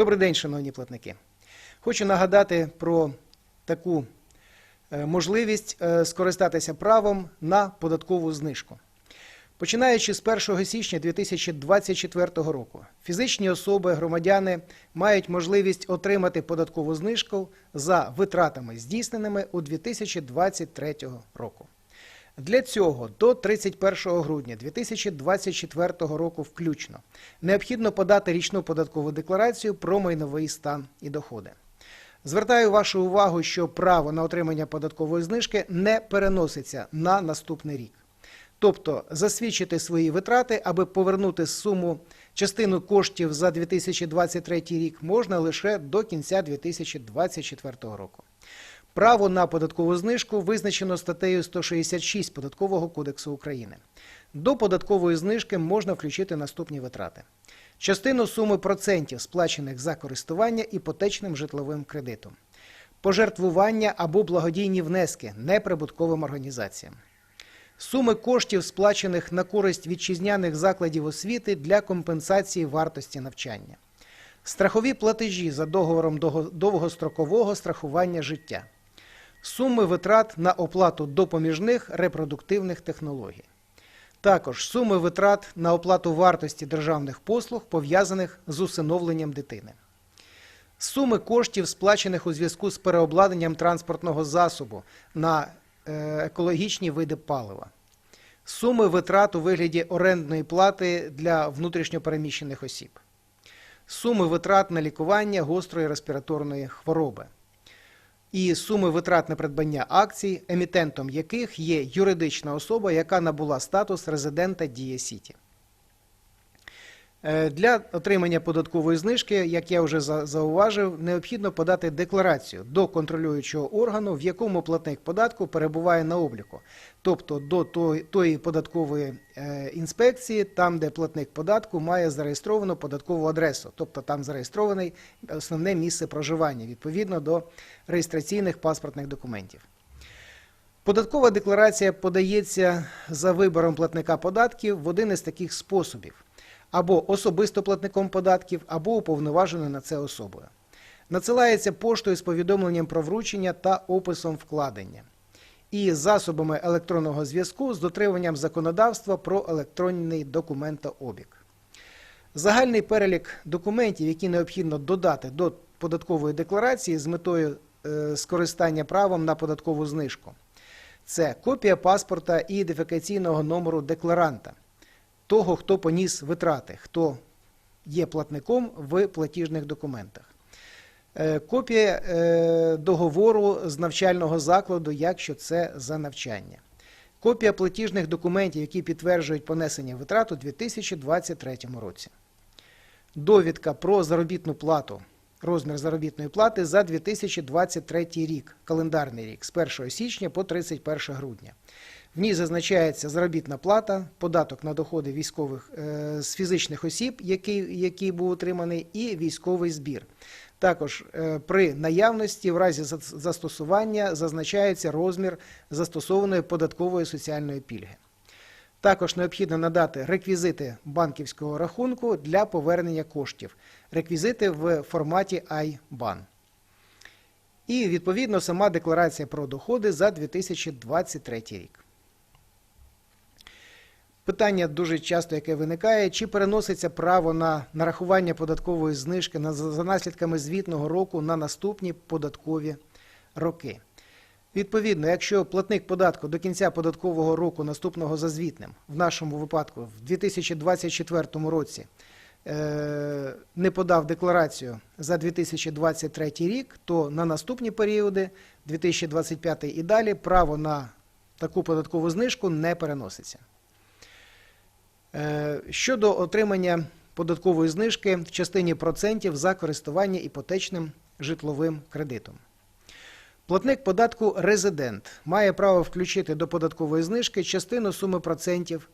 Добрий день, шановні платники. Хочу нагадати про таку е, можливість е, скористатися правом на податкову знижку. Починаючи з 1 січня 2024 року, фізичні особи, громадяни мають можливість отримати податкову знижку за витратами, здійсненими у 2023 року. Для цього до 31 грудня 2024 року включно необхідно подати річну податкову декларацію про майновий стан і доходи. Звертаю вашу увагу, що право на отримання податкової знижки не переноситься на наступний рік. Тобто засвідчити свої витрати, аби повернути суму частину коштів за 2023 рік можна лише до кінця 2024 року. Право на податкову знижку визначено статтею 166 Податкового кодексу України. До податкової знижки можна включити наступні витрати: частину суми процентів, сплачених за користування іпотечним житловим кредитом, пожертвування або благодійні внески неприбутковим організаціям, суми коштів, сплачених на користь вітчизняних закладів освіти для компенсації вартості навчання, страхові платежі за договором довгострокового страхування життя суми витрат на оплату допоміжних репродуктивних технологій. Також суми витрат на оплату вартості державних послуг, пов'язаних з усиновленням дитини. Суми коштів, сплачених у зв'язку з переобладнанням транспортного засобу на е, екологічні види палива. Суми витрат у вигляді орендної плати для внутрішньопереміщених осіб. Суми витрат на лікування гострої респіраторної хвороби і суми витрат на придбання акцій, емітентом яких є юридична особа, яка набула статус резидента Дія Сіті. Е, Для отримання податкової знижки, як я вже за- зауважив, необхідно подати декларацію до контролюючого органу, в якому платник податку перебуває на обліку, тобто до тої податкової е, інспекції, там, де платник податку має зареєстровану податкову адресу, тобто там зареєстрований основне місце проживання відповідно до реєстраційних паспортних документів. Податкова декларація подається за вибором платника податків в один із таких способів: або особисто платником податків, або уповноваженою на це особою. Надсилається поштою з повідомленням про вручення та описом вкладення і засобами електронного зв'язку з дотриманням законодавства про електронний документообіг. Загальний перелік документів, які необхідно додати до податкової декларації з метою е, скористання правом на податкову знижку. Це копія паспорта і ідентифікаційного номеру декларанта, того, хто поніс витрати, хто є платником в платіжних документах. Е, Копія е, договору з навчального закладу, якщо це за навчання. Копія платіжних документів, які підтверджують понесення витрат у 2023 році. Довідка про заробітну плату, розмір заробітної плати за 2023 рік, календарний рік, з 1 січня по 31 грудня. В ній зазначається заробітна плата, податок на доходи військових е, з фізичних осіб, який, який був отриманий, і військовий збір. Також е, при наявності в разі застосування зазначається розмір застосованої податкової соціальної пільги. Також необхідно надати реквізити банківського рахунку для повернення коштів, реквізити в форматі IBAN. І відповідно сама декларація про доходи за 2023 рік. Питання дуже часто, яке виникає, чи переноситься право на нарахування податкової знижки за наслідками звітного року на наступні податкові роки. Відповідно, якщо платник податку до кінця податкового року наступного за звітним, в нашому випадку в 2024 році, е, не подав декларацію за 2023 рік, то на наступні періоди, 2025 і далі, право на таку податкову знижку не переноситься. Е, Щодо отримання податкової знижки в частині процентів за користування іпотечним житловим кредитом. Платник податку резидент має право включити до податкової знижки частину суми процентів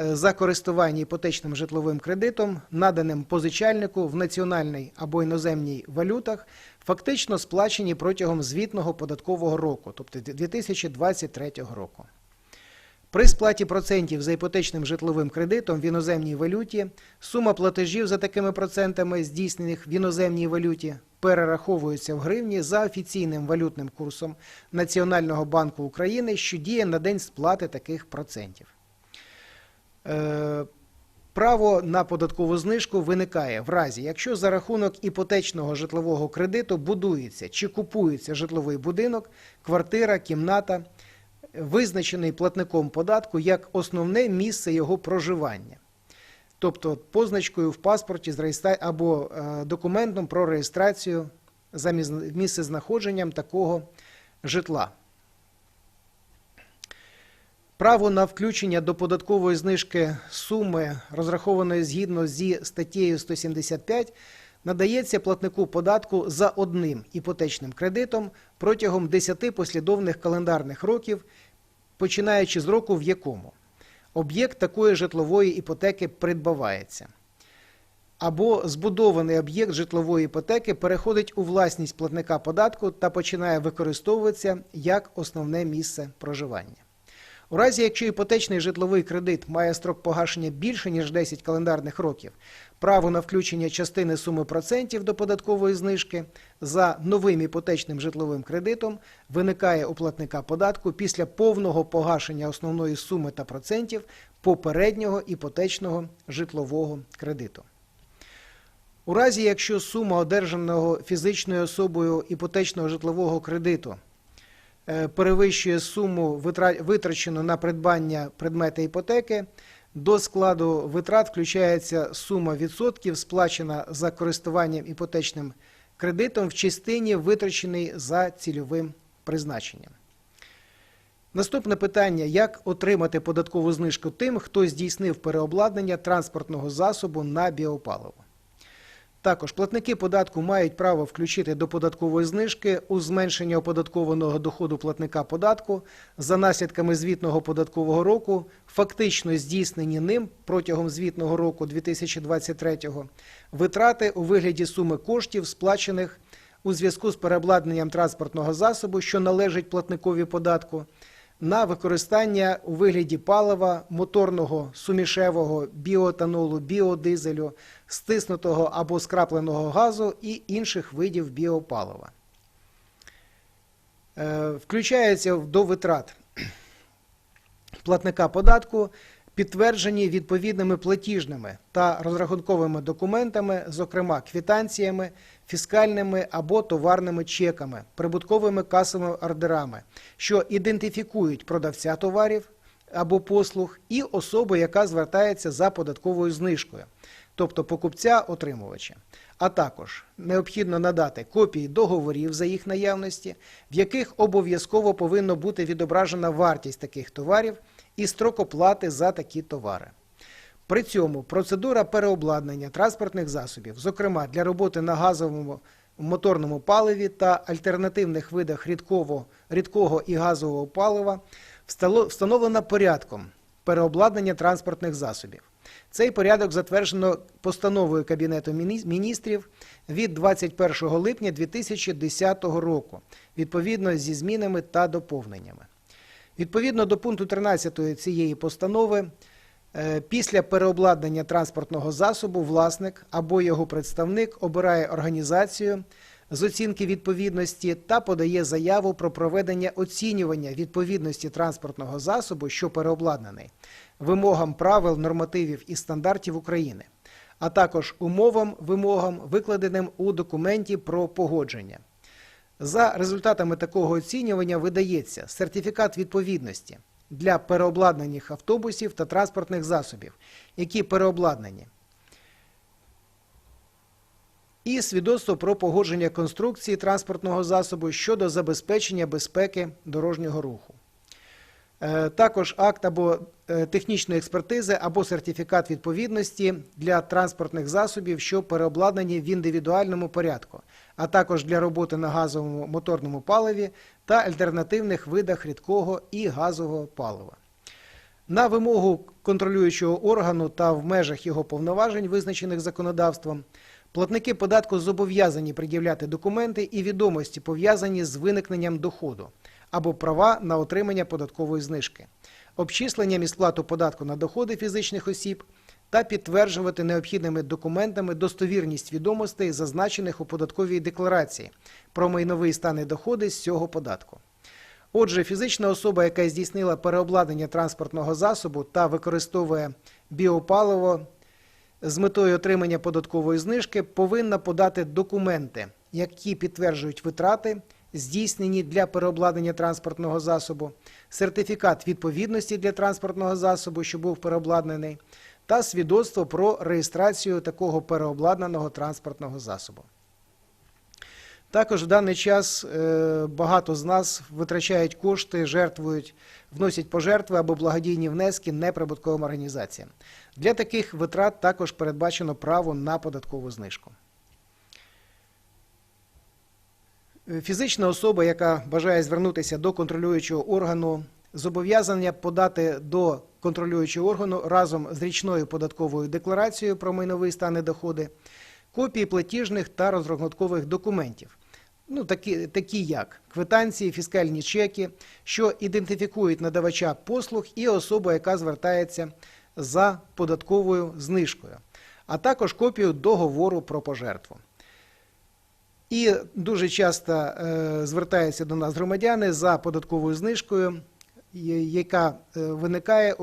е, за користування іпотечним житловим кредитом, наданим позичальнику в національній або іноземній валютах, фактично сплачені протягом звітного податкового року, тобто 2023 року. При сплаті процентів за іпотечним житловим кредитом в іноземній валюті сума платежів за такими процентами, здійснених в іноземній валюті, перераховується в гривні за офіційним валютним курсом Національного банку України, що діє на день сплати таких процентів. Е, Право на податкову знижку виникає в разі, якщо за рахунок іпотечного житлового кредиту будується чи купується житловий будинок, квартира, кімната, визначений платником податку як основне місце його проживання. Тобто позначкою в паспорті з реєстра... або е, документом про реєстрацію за міз- місцезнаходженням такого житла. Право на включення до податкової знижки суми, розрахованої згідно зі статтею 175, надається платнику податку за одним іпотечним кредитом протягом 10 послідовних календарних років, починаючи з року, в якому об'єкт такої житлової іпотеки придбавається. Або збудований об'єкт житлової іпотеки переходить у власність платника податку та починає використовуватися як основне місце проживання. У разі, якщо іпотечний житловий кредит має строк погашення більше, ніж 10 календарних років, право на включення частини суми процентів до податкової знижки за новим іпотечним житловим кредитом виникає у платника податку після повного погашення основної суми та процентів попереднього іпотечного житлового кредиту. У разі, якщо сума одержаного фізичною особою іпотечного житлового кредиту перевищує суму витра- витрачену на придбання предмета іпотеки, до складу витрат включається сума відсотків, сплачена за користуванням іпотечним кредитом в частині витрачений за цільовим призначенням. Наступне питання: як отримати податкову знижку тим, хто здійснив переобладнання транспортного засобу на біопаливо? Також платники податку мають право включити до податкової знижки у зменшення оподаткованого доходу платника податку. За наслідками звітного податкового року, фактично здійснені ним протягом звітного року 2023 витрати у вигляді суми коштів, сплачених у зв'язку з переобладнанням транспортного засобу, що належить платникові податку, на використання у вигляді палива, моторного, сумішевого, біоетанолу, біодизелю, стиснутого або скрапленого газу і інших видів біопалива. Включається до витрат платника податку підтверджені відповідними платіжними та розрахунковими документами, зокрема квитанціями, фіскальними або товарними чеками, прибутковими касовими ордерами, що ідентифікують продавця товарів або послуг і особу, яка звертається за податковою знижкою, тобто покупця-отримувача. А також необхідно надати копії договорів за їх наявності, в яких обов'язково повинно бути відображена вартість таких товарів і строк оплати за такі товари. При цьому процедура переобладнання транспортних засобів, зокрема для роботи на газовому моторному паливі та альтернативних видах рідкого, рідкого і газового палива, встановлена порядком переобладнання транспортних засобів. Цей порядок затверджено постановою Кабінету міністрів від 21 липня 2010 року, відповідно зі змінами та доповненнями. Відповідно до пункту 13 цієї постанови, е, після переобладнання транспортного засобу власник або його представник обирає організацію з оцінки відповідності та подає заяву про проведення оцінювання відповідності транспортного засобу, що переобладнаний, вимогам правил, нормативів і стандартів України, а також умовам, вимогам, викладеним у документі про погодження. За результатами такого оцінювання видається сертифікат відповідності для переобладнаних автобусів та транспортних засобів, які переобладнані, і свідоцтво про погодження конструкції транспортного засобу щодо забезпечення безпеки дорожнього руху. Е, Також акт або е, технічної експертизи або сертифікат відповідності для транспортних засобів, що переобладнані в індивідуальному порядку, а також для роботи на газовому моторному паливі та альтернативних видах рідкого і газового палива. На вимогу контролюючого органу та в межах його повноважень, визначених законодавством, платники податку зобов'язані пред'являти документи і відомості, пов'язані з виникненням доходу, або права на отримання податкової знижки, обчисленням і сплату податку на доходи фізичних осіб та підтверджувати необхідними документами достовірність відомостей, зазначених у податковій декларації про майновий стан і доходи з цього податку. Отже, фізична особа, яка здійснила переобладнання транспортного засобу та використовує біопаливо з метою отримання податкової знижки, повинна подати документи, які підтверджують витрати, здійснені для переобладнання транспортного засобу, сертифікат відповідності для транспортного засобу, що був переобладнаний, та свідоцтво про реєстрацію такого переобладнаного транспортного засобу. Також в даний час е, багато з нас витрачають кошти, жертвують, вносять пожертви або благодійні внески неприбутковим організаціям. Для таких витрат також передбачено право на податкову знижку. Е, Фізична особа, яка бажає звернутися до контролюючого органу, зобов'язання подати до контролюючого органу разом з річною податковою декларацією про майновий стан і доходи копії платіжних та розрахункових документів. Ну, такі, такі як квитанції, фіскальні чеки, що ідентифікують надавача послуг і особу, яка звертається за податковою знижкою, а також копію договору про пожертву. І дуже часто е, звертаються до нас громадяни за податковою знижкою, яка е, виникає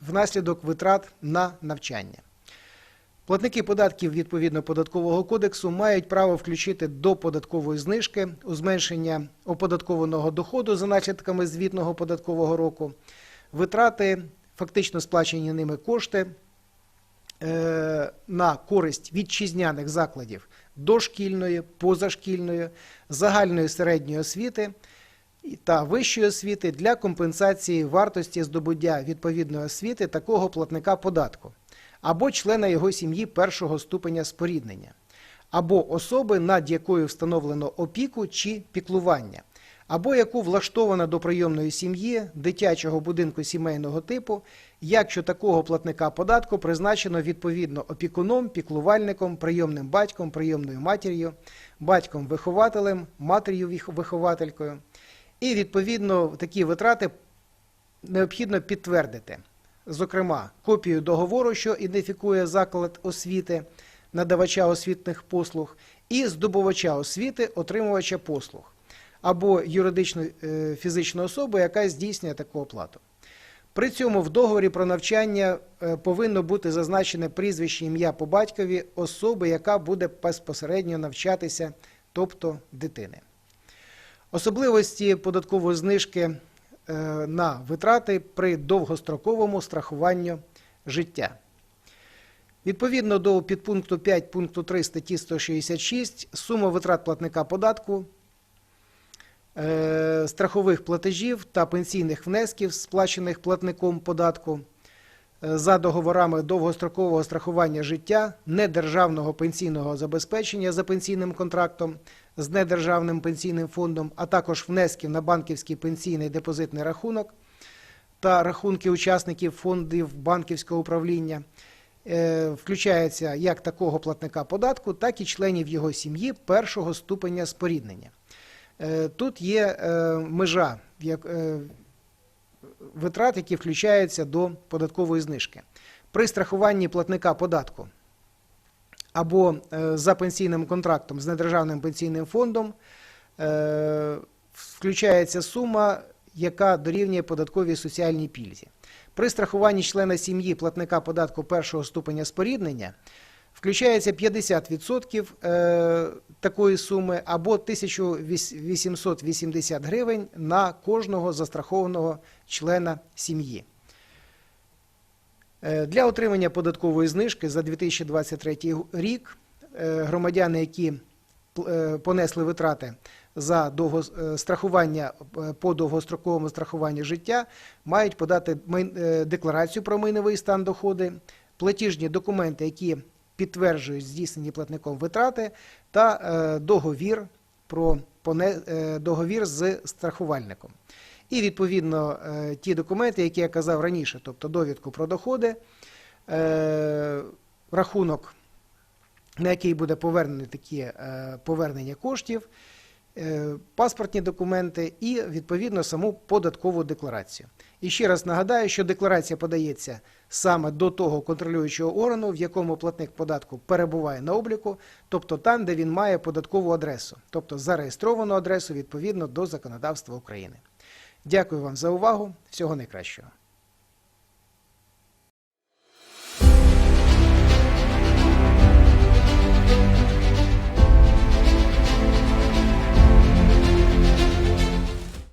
внаслідок витрат на навчання. Платники податків відповідно податкового кодексу мають право включити до податкової знижки у зменшення оподаткованого доходу за наслідками звітного податкового року, витрати, фактично сплачені ними кошти е, на користь вітчизняних закладів дошкільної, позашкільної, загальної середньої освіти та вищої освіти для компенсації вартості здобуття відповідної освіти такого платника податку або члена його сім'ї першого ступеня споріднення, або особи, над якою встановлено опіку чи піклування, або яку влаштовано до прийомної сім'ї дитячого будинку сімейного типу, якщо такого платника податку призначено відповідно опікуном, піклувальником, прийомним батьком, прийомною матір'ю, батьком-вихователем, матір'ю-вихователькою. І відповідно такі витрати необхідно підтвердити зокрема, копію договору, що ідентифікує заклад освіти, надавача освітних послуг, і здобувача освіти, отримувача послуг, або юридичну е, фізичну особу, яка здійснює таку оплату. При цьому в договорі про навчання е, повинно бути зазначене прізвище ім'я по батькові особи, яка буде безпосередньо навчатися, тобто дитини. Особливості податкової знижки е, на витрати при довгостроковому страхуванні життя. Відповідно до підпункту 5 пункту 3 статті 166 сума витрат платника податку, страхових платежів та пенсійних внесків, сплачених платником податку е, за договорами довгострокового страхування життя, недержавного пенсійного забезпечення за пенсійним контрактом з недержавним пенсійним фондом, а також внесків на банківський пенсійний депозитний рахунок та рахунки учасників фондів банківського управління, е, включається як такого платника податку, так і членів його сім'ї першого ступеня споріднення. Е, Тут є е, межа е, витрат, які включаються до податкової знижки. При страхуванні платника податку або за пенсійним контрактом з недержавним пенсійним фондом включається сума, яка дорівнює податковій соціальній пільзі. При страхуванні члена сім'ї платника податку першого ступеня споріднення включається 50% е, такої суми або 1880 гривень на кожного застрахованого члена сім'ї. Е, Для отримання податкової знижки за 2023 рік е, громадяни, які понесли витрати за страхування по довгостроковому страхуванню життя, мають подати декларацію про майновий стан доходи, платіжні документи, які підтверджують здійснені платником витрати, та е, договір про е, договір з страхувальником. І відповідно е, ті документи, які я казав раніше, тобто довідку про доходи, рахунок, на який буде повернені такі повернення коштів, паспортні документи і відповідно саму податкову декларацію. І ще раз нагадаю, що декларація подається саме до того контролюючого органу, в якому платник податку перебуває на обліку, тобто там, де він має податкову адресу, тобто зареєстровану адресу відповідно до законодавства України. Дякую вам за увагу. Всього найкращого.